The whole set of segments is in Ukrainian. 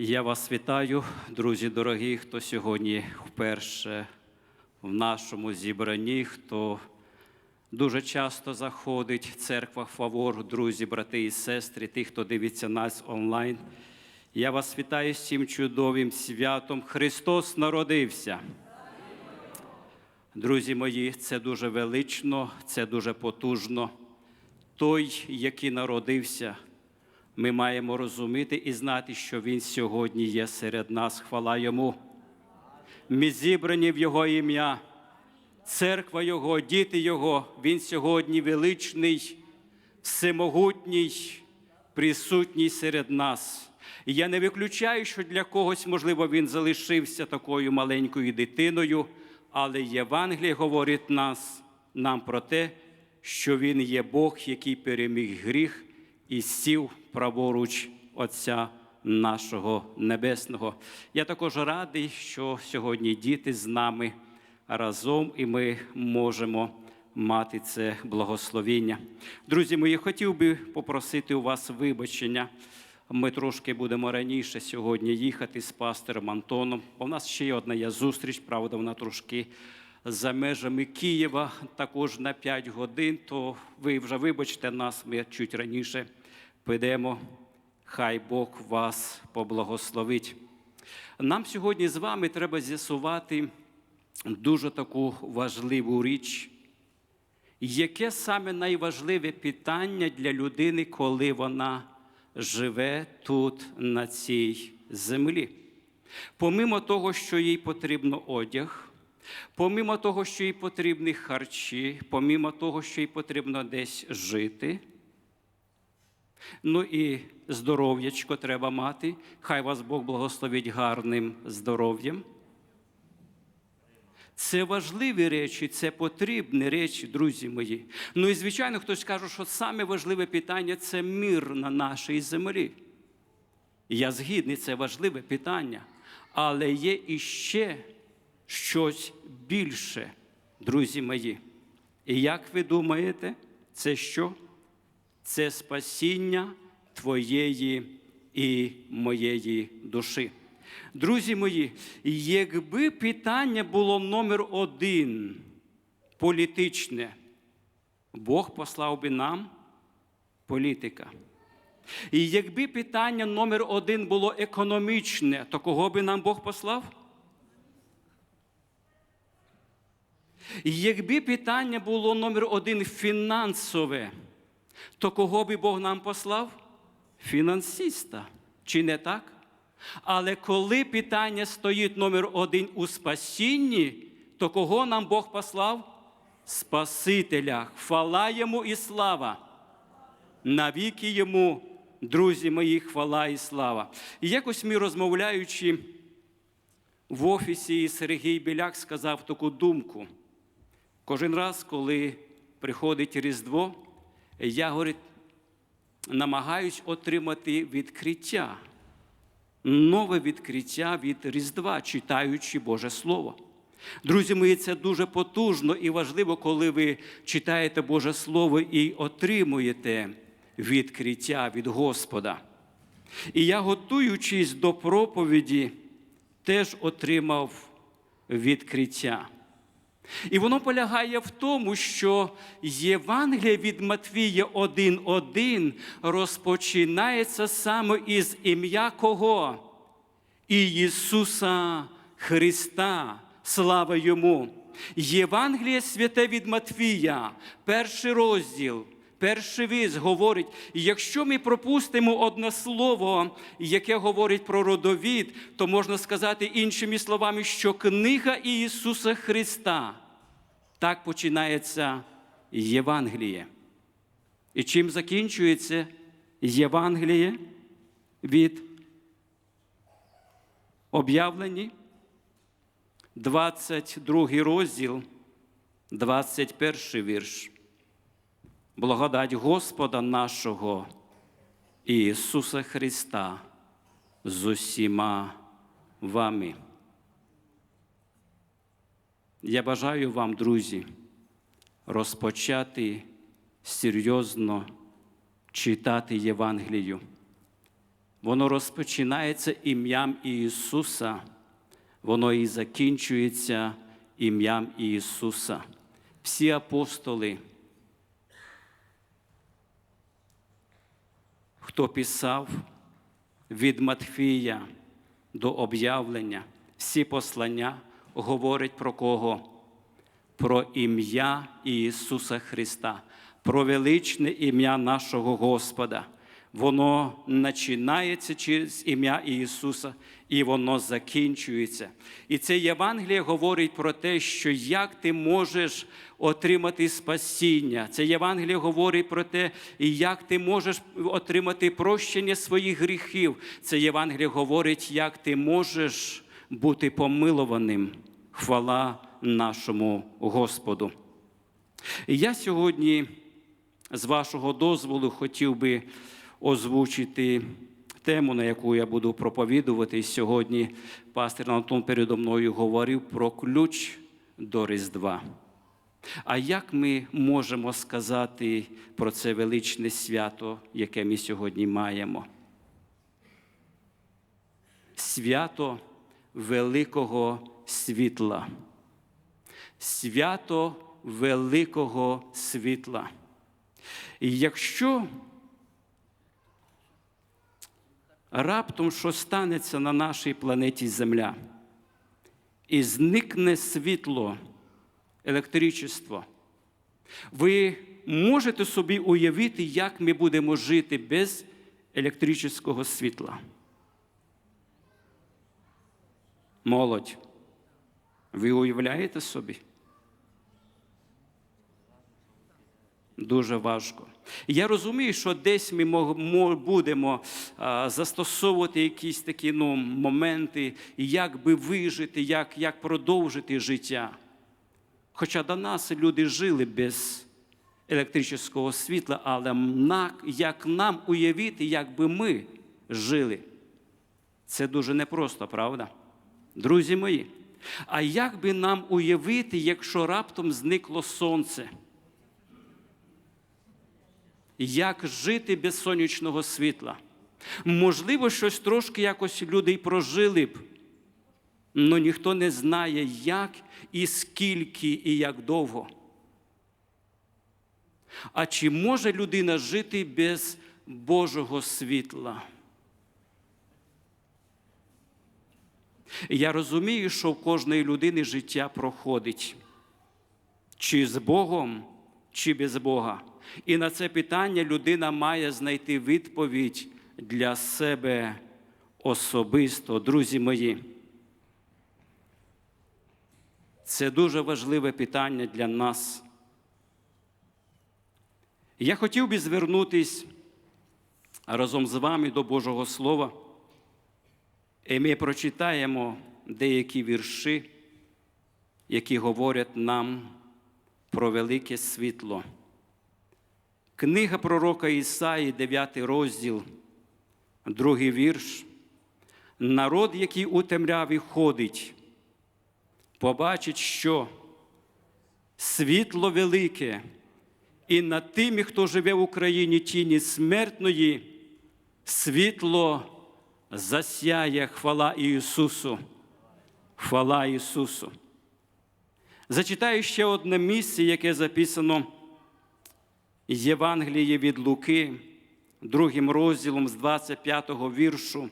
Я вас вітаю, друзі дорогі, хто сьогодні вперше в нашому зібранні, хто дуже часто заходить в церква Фавор, друзі, брати і сестри, ті, хто дивиться нас онлайн. Я вас вітаю з цим чудовим святом. Христос народився. Друзі мої, це дуже велично, це дуже потужно. Той, який народився, ми маємо розуміти і знати, що Він сьогодні є серед нас. Хвала Йому. Ми зібрані в Його ім'я, церква Його, діти Його. Він сьогодні величний, всемогутній, присутній серед нас. І я не виключаю, що для когось, можливо, він залишився такою маленькою дитиною, але Євангеліє говорить нас, нам про те, що Він є Бог, який переміг гріх і сів праворуч Отця нашого Небесного. Я також радий, що сьогодні діти з нами разом, і ми можемо мати це благословіння. Друзі мої, хотів би попросити у вас вибачення. Ми трошки будемо раніше сьогодні їхати з пастором Антоном. В нас ще є одна є зустріч, правда, вона трошки за межами Києва, також на 5 годин. То ви вже вибачте нас, ми чуть раніше підемо. Хай Бог вас поблагословить. Нам сьогодні з вами треба з'ясувати дуже таку важливу річ. Яке саме найважливе питання для людини, коли вона живе тут, на цій землі? Помимо того, що їй потрібно одяг, помимо того, що їй потрібні харчі, помимо того, що їй потрібно десь жити, ну і здоров'ячко треба мати. Хай вас Бог благословить гарним здоров'ям. Це важливі речі, це потрібні речі, друзі мої. Ну і звичайно, хтось каже, що саме важливе питання це мир на нашій землі. Я згідний, це важливе питання. Але є іще щось більше, друзі мої. І як ви думаєте, це що? Це спасіння твоєї і моєї душі. Друзі мої, якби питання було номер один політичне, Бог послав би нам політика. І якби питання номер один було економічне, то кого би нам Бог послав? І Якби питання було номер один фінансове, то кого би Бог нам послав? Фінансиста. Чи не так? Але коли питання стоїть номер один у спасінні, то кого нам Бог послав? Спасителя. Хвала йому і слава. Навіки йому, друзі мої, хвала і слава. І якось ми розмовляючи в офісі, Сергій Біляк сказав таку думку. Кожен раз, коли приходить Різдво, я говорить, намагаюсь отримати відкриття, нове відкриття від Різдва, читаючи Боже Слово. Друзі мої, це дуже потужно і важливо, коли ви читаєте Боже Слово і отримуєте відкриття від Господа. І я, готуючись до проповіді, теж отримав відкриття. І воно полягає в тому, що Євангелія від Матвія 1.1 розпочинається саме із ім'я кого? Ісуса Христа. Слава Йому! Євангеліє святе від Матвія, перший розділ. Перший віз говорить, якщо ми пропустимо одне слово, яке говорить про родовід, то можна сказати іншими словами, що книга Ісуса Христа. Так починається Євангеліє. І чим закінчується Євангеліє від об'явлені? 22 розділ, 21 вірш благодать Господа нашого Ісуса Христа з усіма вами. Я бажаю вам, друзі, розпочати серйозно читати Євангелію. воно розпочинається ім'ям Ісуса, воно і закінчується ім'ям Ісуса. Всі апостоли, хто писав від Матфія до об'явлення, всі послання говорять про кого? Про ім'я Ісуса Христа, про величне ім'я нашого Господа. Воно починається через ім'я Ісуса і воно закінчується. І це Євангеліє говорить про те, що як ти можеш отримати спасіння. Це Євангеліє говорить про те, як ти можеш отримати прощення своїх гріхів. Це Євангеліє говорить, як ти можеш бути помилованим. Хвала нашому Господу. І я сьогодні, з вашого дозволу, хотів би озвучити тему, на яку я буду проповідувати. Сьогодні пастор Антон передо мною говорив про ключ до Різдва. А як ми можемо сказати про це величне свято, яке ми сьогодні маємо? Свято великого світла. Свято великого світла. І якщо раптом що станеться на нашій планеті Земля, і зникне світло, електричество, ви можете собі уявити, як ми будемо жити без електричного світла? Молодь. Ви уявляєте собі? Дуже важко. Я розумію, що десь ми будемо застосовувати якісь такі ну, моменти, як би вижити, як, як продовжити життя. Хоча до нас люди жили без електричного світла, але як нам уявити, як би ми жили, це дуже непросто, правда? Друзі мої. А як би нам уявити, якщо раптом зникло сонце? Як жити без сонячного світла? Можливо, щось трошки якось люди й прожили б, але ніхто не знає, як і скільки, і як довго. А чи може людина жити без Божого світла? Я розумію, що в кожної людини життя проходить чи з Богом, чи без Бога. І на це питання людина має знайти відповідь для себе особисто, друзі мої. Це дуже важливе питання для нас. Я хотів би звернутися разом з вами до Божого Слова. І ми прочитаємо деякі вірші, які говорять нам про велике світло. Книга пророка Ісаї, 9 розділ, другий вірш. Народ, який у темряві ходить, побачить, що світло велике, і над тими, хто живе в Україні тіні смертної, світло засяє хвала Ісусу. Хвала Ісусу. Зачитаю ще одне місце, яке записано Євангеліє від Луки, другим розділом з 25 го віршу.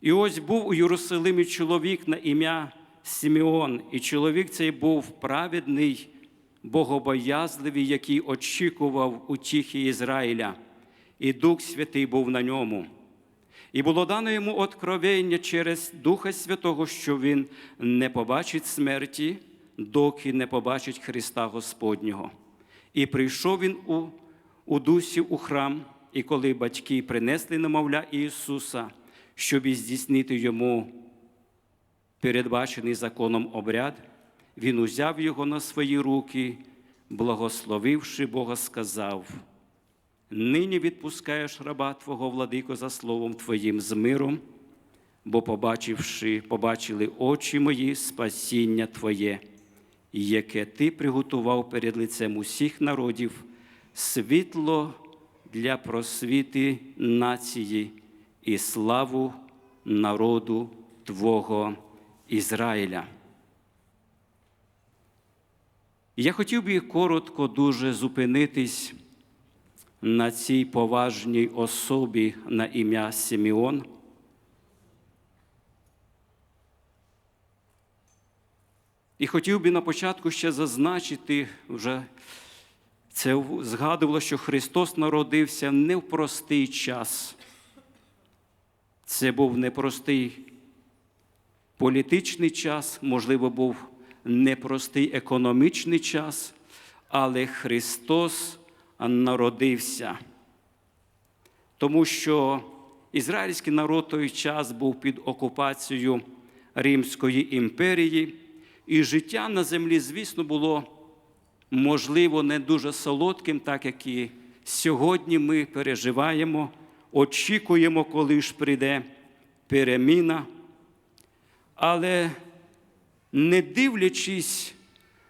І ось був у Єрусалимі чоловік на ім'я Симеон, і чоловік цей був праведний, богобоязливий, який очікував утіхи Ізраїля і Дух Святий був на ньому. І було дано йому откровення через Духа Святого, що він не побачить смерті, доки не побачить Христа Господнього. І прийшов він у, у дусі у храм, і коли батьки принесли немовля Ісуса, щоб здійснити йому передбачений законом обряд, він узяв його на свої руки, благословивши Бога, сказав. Нині відпускаєш раба Твого владико за словом Твоїм з миром, бо, побачивши, побачили очі мої спасіння Твоє, яке Ти приготував перед лицем усіх народів, світло для просвіти нації і славу народу Твого Ізраїля. Я хотів би коротко дуже зупинитись на цій поважній особі на ім'я Симеон. І хотів би на початку ще зазначити, вже це згадувало, що Христос народився не в простий час. Це був непростий політичний час, можливо, був непростий економічний час, але Христос народився. Тому що ізраїльський народ той час був під окупацією Римської імперії, і життя на землі, звісно, було можливо не дуже солодким, так як і сьогодні ми переживаємо, очікуємо, коли ж прийде переміна. Але не дивлячись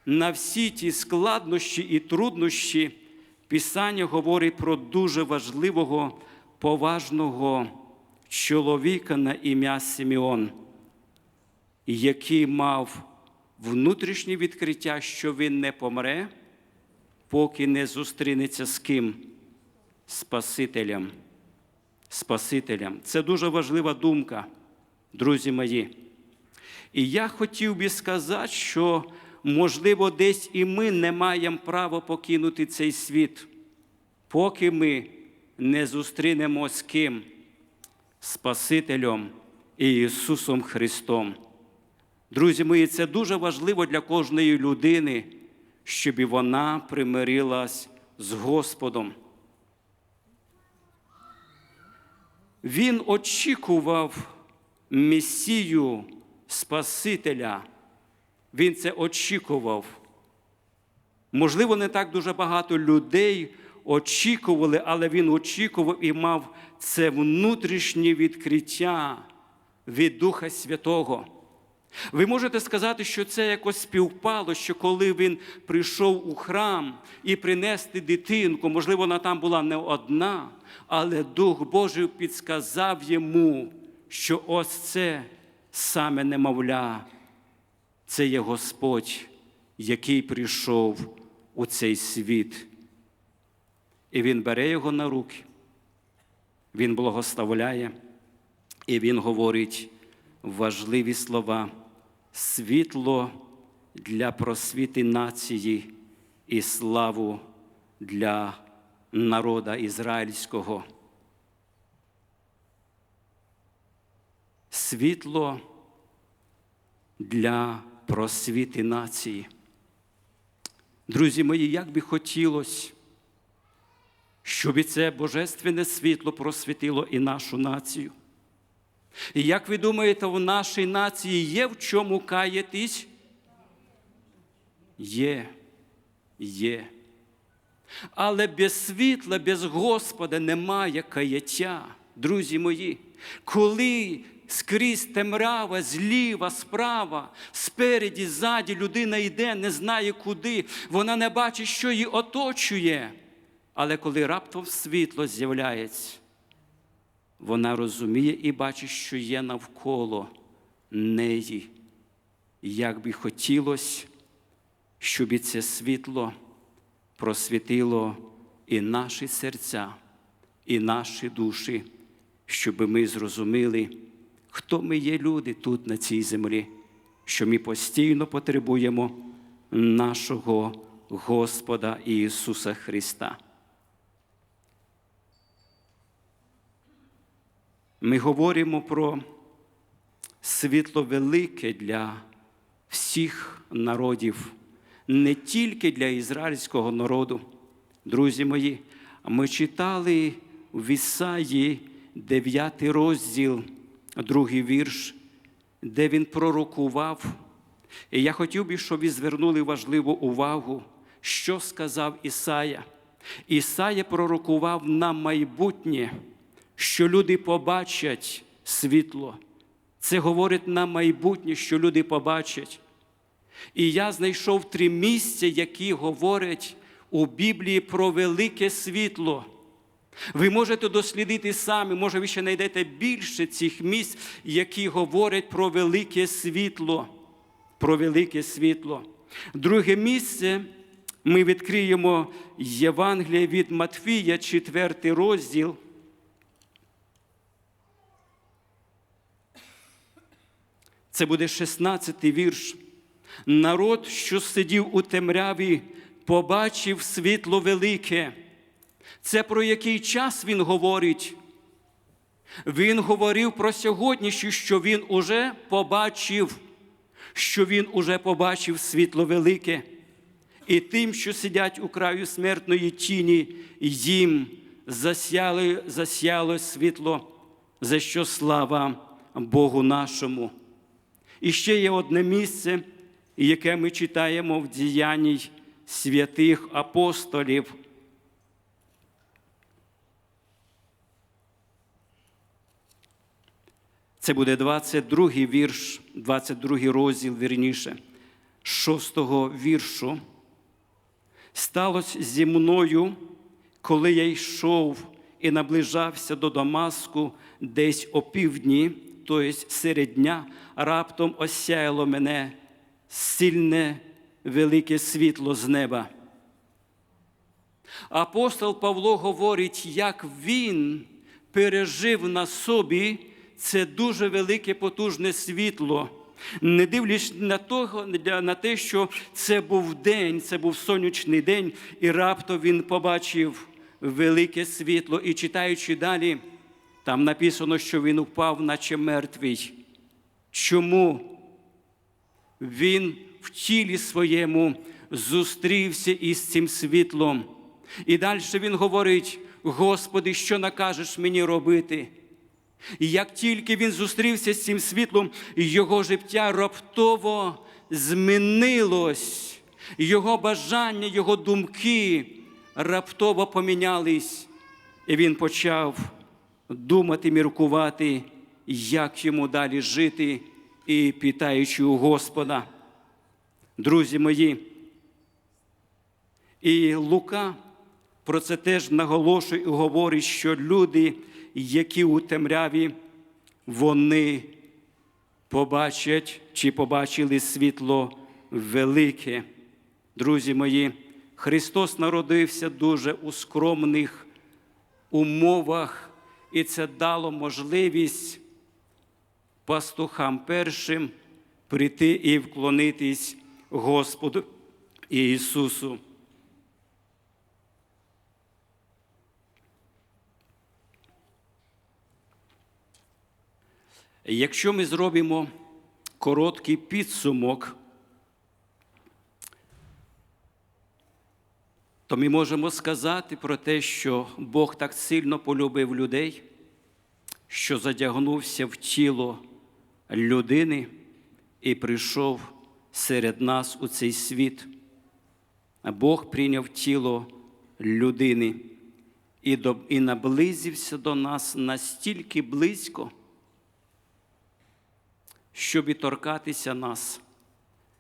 на всі ті складнощі і труднощі, Писання говорить про дуже важливого, поважного чоловіка на ім'я Симеон, який мав внутрішнє відкриття, що він не помре, поки не зустрінеться з ким? Спасителем. Спасителем. Це дуже важлива думка, друзі мої. І я хотів би сказати, що, можливо, десь і ми не маємо права покинути цей світ, поки ми не зустрінемо з ким? Спасителем і Ісусом Христом. Друзі мої, це дуже важливо для кожної людини, щоб і вона примирилась з Господом. Він очікував Месію Спасителя. Він це очікував. Можливо, не так дуже багато людей очікували, але він очікував і мав це внутрішнє відкриття від Духа Святого. Ви можете сказати, що це якось співпало, що коли він прийшов у храм і принести дитинку, можливо, вона там була не одна, але Дух Божий підсказав йому, що ось це саме немовля, це є Господь, який прийшов у цей світ. І Він бере його на руки, Він благословляє, і Він говорить важливі слова, світло для просвіти нації і славу для народа ізраїльського. Світло для просвіти нації. Друзі мої, як би хотілося, щоб це божественне світло просвітило і нашу націю. І як ви думаєте, в нашій нації є в чому каятись? Є, є. Але без світла, без Господа немає каяття, друзі мої. Коли скрізь темрява, зліва, справа, спереді, ззаді людина йде, не знає куди, вона не бачить, що її оточує. Але коли раптом світло з'являється, вона розуміє і бачить, що є навколо неї. Як би хотілося, щоб і це світло просвітило і наші серця, і наші душі, щоб ми зрозуміли, хто ми є люди тут, на цій землі, що ми постійно потребуємо нашого Господа Ісуса Христа. Ми говоримо про світло велике для всіх народів, не тільки для ізраїльського народу. Друзі мої, ми читали в Ісаї 9 розділ, другий вірш, де він пророкував. І я хотів би, щоб ви звернули важливу увагу, що сказав Ісая. Ісая пророкував на майбутнє що люди побачать світло. Це говорить на майбутнє, що люди побачать. І я знайшов три місця, які говорять у Біблії про велике світло. Ви можете дослідити самі, може, ви ще знайдете більше цих місць, які говорять про велике світло. Про велике світло. Друге місце ми відкриємо Євангеліє від Матвія, 4 розділ. Це буде 16 вірш. Народ, що сидів у темряві, побачив світло велике. Це про який час він говорить? Він говорив про сьогоднішній, що він уже побачив, що він уже побачив світло велике. І тим, що сидять у краю смертної тіні, їм засяли, засяло світло, за що слава Богу нашому. І ще є одне місце, яке ми читаємо в діянні святих апостолів. Це буде 22 вірш, 22 розділ, вірніше, 6 віршу. Сталося зі мною, коли я йшов і наближався до Дамаску десь о півдні, тобто серед дня, раптом осяяло мене сильне велике світло з неба. Апостол Павло говорить, як він пережив на собі це дуже велике потужне світло. Не дивлячись на того, на те, що це був день, це був сонячний день, і раптом він побачив велике світло. І читаючи далі, там написано, що він упав, наче мертвий. Чому? Він в тілі своєму зустрівся із цим світлом. І далі він говорить: Господи, що накажеш мені робити? І як тільки він зустрівся з цим світлом, його життя раптово змінилось, його бажання, його думки раптово помінялись, і він почав думати, міркувати, як йому далі жити, і питаючи у Господа. Друзі мої, і Лука про це теж наголошує і говорить, що люди, які у темряві, вони побачать чи побачили світло велике. Друзі мої, Христос народився дуже у скромних умовах, і це дало можливість пастухам першим прийти і вклонитись Господу Ісусу. Якщо ми зробимо короткий підсумок, то ми можемо сказати про те, що Бог так сильно полюбив людей, що задягнувся в тіло людини і прийшов серед нас у цей світ. Бог прийняв тіло людини і, наблизився до нас настільки близько щоб і торкатися нас,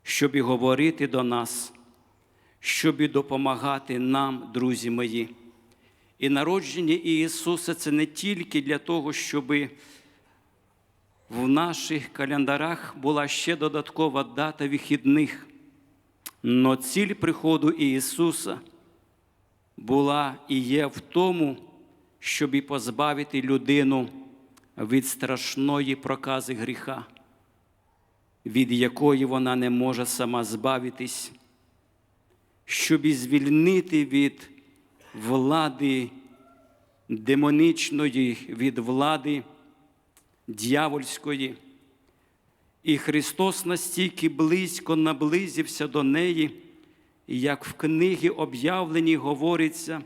щоб і говорити до нас, щоб і допомагати нам, друзі мої. І народження Ісуса це не тільки для того, щоб в наших календарах була ще додаткова дата вихідних, но ціль приходу Ісуса була і є в тому, щоб і позбавити людину від страшної прокази гріха від якої вона не може сама збавитись, щоб і звільнити від влади демонічної, від влади дьявольської. І Христос настільки близько наблизився до неї, як в книгі об'явленій говориться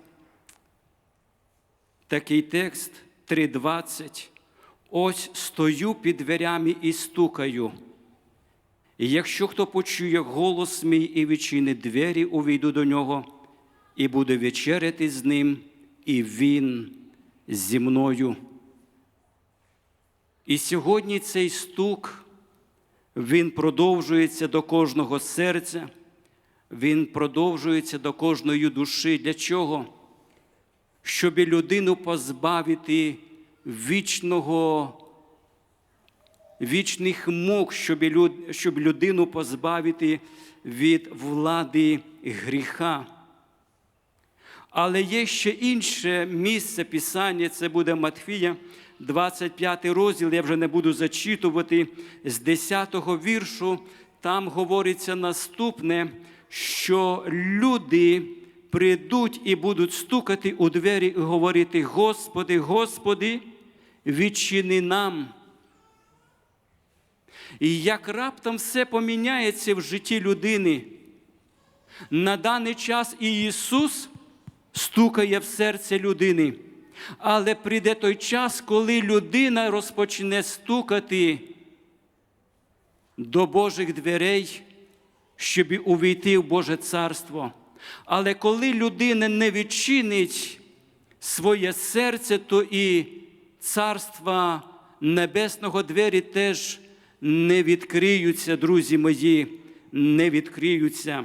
такий текст 3:20. Ось стою під дверями і стукаю. І якщо хто почує голос мій і відчинить двері, увійду до нього, і буду вечеряти з ним, і він зі мною. І сьогодні цей стук, він продовжується до кожного серця, він продовжується до кожної душі. Для чого? щоб людину позбавити вічного, вічних мук, щоб, людину позбавити від влади гріха. Але є ще інше місце Писання, це буде Матфія, 25 розділ, я вже не буду зачитувати з 10-го віршу. Там говориться наступне, що люди прийдуть і будуть стукати у двері і говорити: Господи, Господи, відчини нам. І як раптом все поміняється в житті людини, на даний час і Ісус стукає в серце людини. Але прийде той час, коли людина розпочне стукати до Божих дверей, щоб увійти в Боже Царство. Але коли людина не відчинить своє серце, то і Царства Небесного двері теж не відкриються, друзі мої, не відкриються.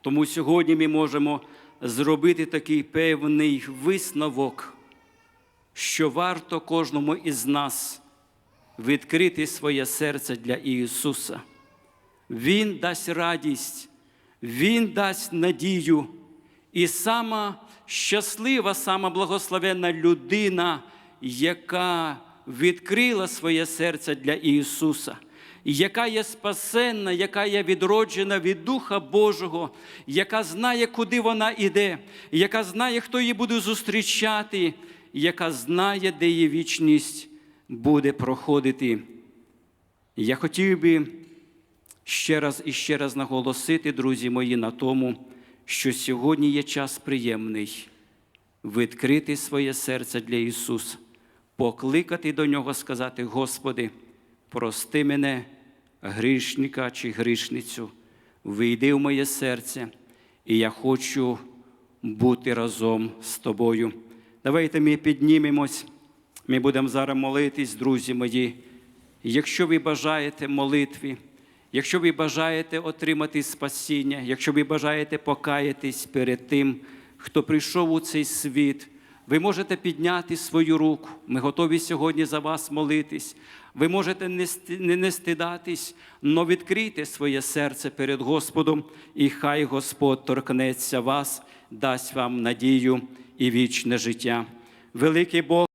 Тому сьогодні ми можемо зробити такий певний висновок, що варто кожному із нас відкрити своє серце для Ісуса. Він дасть радість, Він дасть надію. І сама щаслива, сама благословенна людина, яка відкрила своє серце для Ісуса, яка є спасенна, яка є відроджена від Духа Божого, яка знає, куди вона йде, яка знає, хто її буде зустрічати, яка знає, де її вічність буде проходити. Я хотів би ще раз і ще раз наголосити, друзі мої, на тому, що сьогодні є час приємний відкрити своє серце для Ісуса, покликати до Нього, сказати: Господи, прости мене, грішника чи грішницю, вийди в моє серце, і я хочу бути разом з тобою. Давайте ми піднімемось, ми будемо зараз молитись, друзі мої. Якщо ви бажаєте молитві, якщо ви бажаєте отримати спасіння, якщо ви бажаєте покаятись перед тим, хто прийшов у цей світ, ви можете підняти свою руку. Ми готові сьогодні за вас молитись. Ви можете не стидатись, але відкрийте своє серце перед Господом, і хай Господь торкнеться вас, дасть вам надію і вічне життя. Великий Бог.